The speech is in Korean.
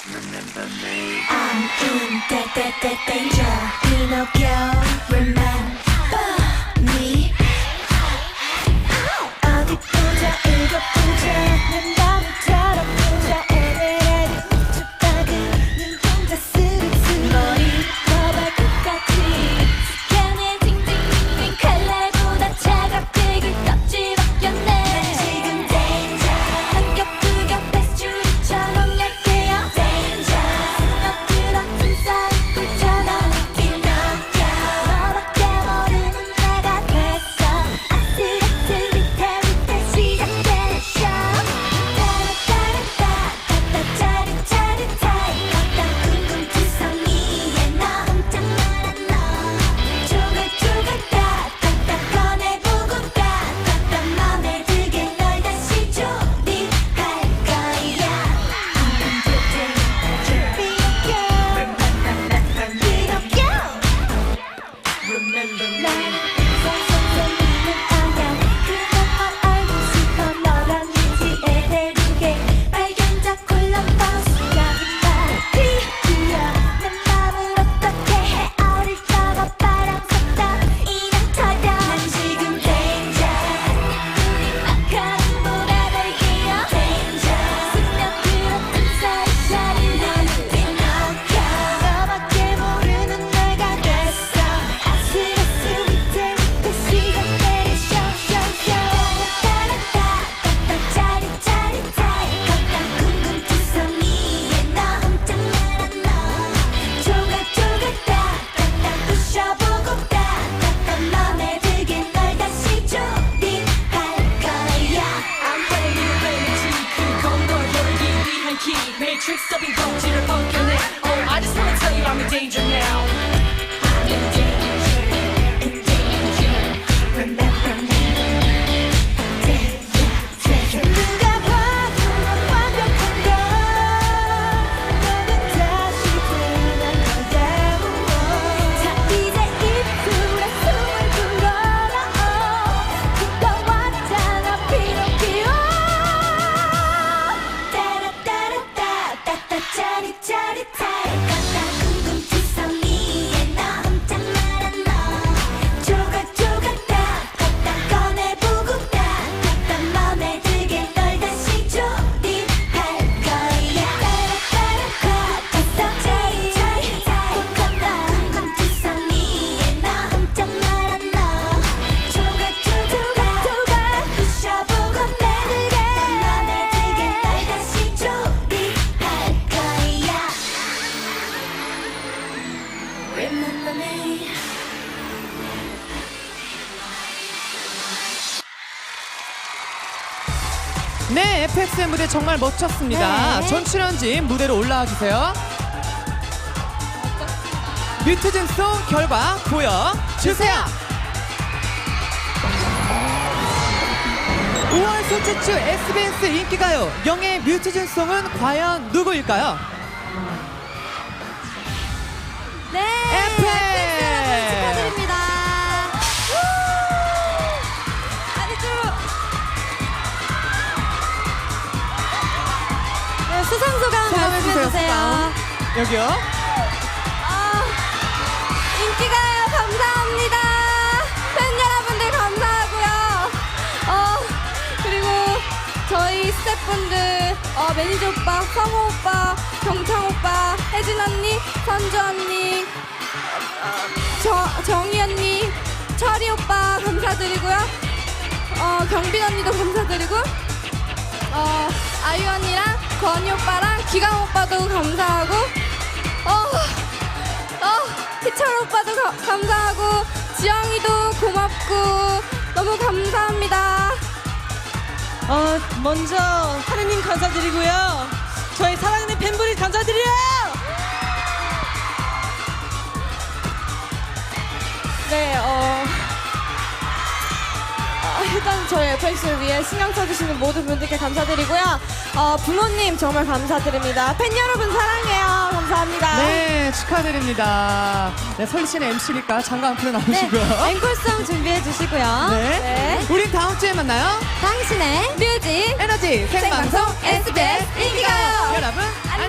I'm in da da da danger. Pinocchio, remember me. 어디 보자, 이거 보자. remember me. 네, FX의 무대 정말 멋졌습니다. 네. 전 출연진 무대로 올라와 주세요. 뮤트즌 송 결과 보여 주세요. 5월 셋째 주 SBS 인기가요 영예 뮤트즌 송은 과연 누구일까요? 네 FX 여기요. 아, 인기가요 감사합니다. 팬 여러분들 감사하고요. 어, 그리고 저희 스태프분들, 어, 매니저 오빠, 성호 오빠, 경창 오빠, 혜진 언니, 선주 언니, 어, 저, 정희 언니, 철이 오빠 감사드리고요. 어, 경빈 언니도 감사드리고, 어, 아유 언니랑 건희 오빠랑 기강 오빠도 감사하고, 희철 오빠도 가- 감사하고 지영이도 고맙고 너무 감사합니다. 어, 먼저 하느님 감사드리고요. 저희 사랑하는 팬분들 감사드려요. 네, 어, 어, 일단 저희 FX를 위해 신경 써주시는 모든 분들께 감사드리고요. 어, 부모님 정말 감사드립니다. 팬 여러분 사랑해요. 감사합니다. 네, 축하드립니다. 네, 씨는 MC니까 장관 앞으로 나오시고요. 앵콜송 준비해 주시고요. 네. 우린 다음 주에 만나요. 당신의 뮤직 에너지 생방송 생방송 SBS 인기가요. 여러분, 안녕.